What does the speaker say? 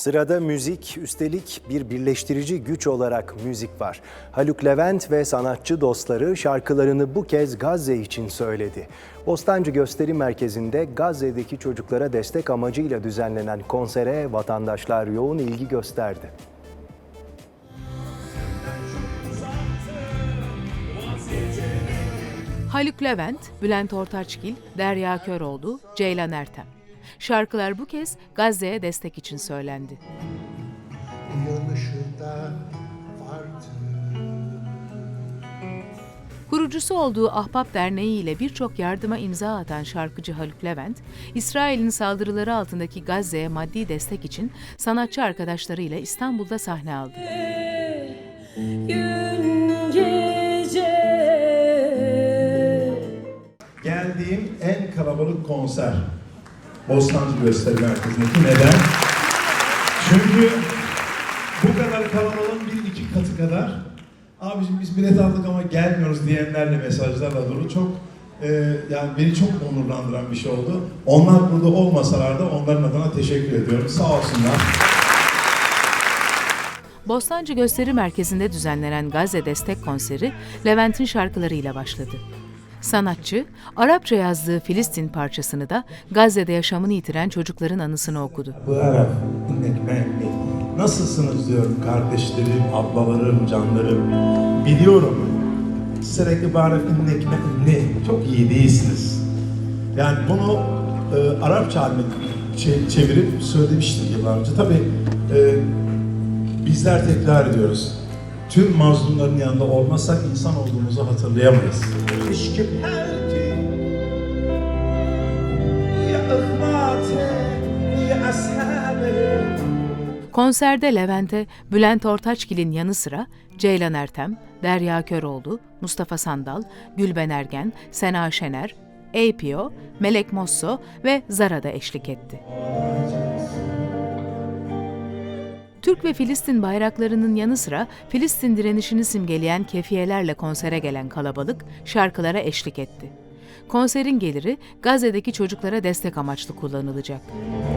Sırada müzik, üstelik bir birleştirici güç olarak müzik var. Haluk Levent ve sanatçı dostları şarkılarını bu kez Gazze için söyledi. Bostancı Gösteri Merkezi'nde Gazze'deki çocuklara destek amacıyla düzenlenen konsere vatandaşlar yoğun ilgi gösterdi. Haluk Levent, Bülent Ortaçgil, Derya Köroğlu, Ceylan Ertem. Şarkılar bu kez Gazze'ye destek için söylendi. Kurucusu olduğu Ahbap Derneği ile birçok yardıma imza atan şarkıcı Haluk Levent, İsrail'in saldırıları altındaki Gazze'ye maddi destek için sanatçı arkadaşlarıyla İstanbul'da sahne aldı. gün gece Geldiğim en kalabalık konser. Bostancı Gösteri Merkezi'ndeki neden? Çünkü bu kadar kalabalığın bir iki katı kadar abicim biz bilet aldık ama gelmiyoruz diyenlerle mesajlarla dolu çok e, yani beni çok onurlandıran bir şey oldu. Onlar burada olmasalar da onların adına teşekkür ediyorum. Sağ olsunlar. Bostancı Gösteri Merkezi'nde düzenlenen Gazze Destek Konseri Levent'in şarkılarıyla başladı. Sanatçı, Arapça yazdığı Filistin parçasını da Gazze'de yaşamını yitiren çocukların anısını okudu. Bu Arap. Nasılsınız diyorum kardeşlerim, ablalarım, canlarım. Biliyorum. Sürekli baref ne? Çok iyi değilsiniz. Yani bunu e, Arapça haline çe- çevirip söylemiştim yıllar önce. Tabii e, bizler tekrar ediyoruz. Tüm mazlumların yanında olmazsak insan olduğumuzu hatırlayamayız. Konserde Levent'e Bülent Ortaçgil'in yanı sıra Ceylan Ertem, Derya Köroğlu, Mustafa Sandal, Gülben Ergen, Sena Şener, APO, Melek Mosso ve Zara da eşlik etti. Türk ve Filistin bayraklarının yanı sıra Filistin direnişini simgeleyen kefiyelerle konsere gelen kalabalık şarkılara eşlik etti. Konserin geliri Gazze'deki çocuklara destek amaçlı kullanılacak.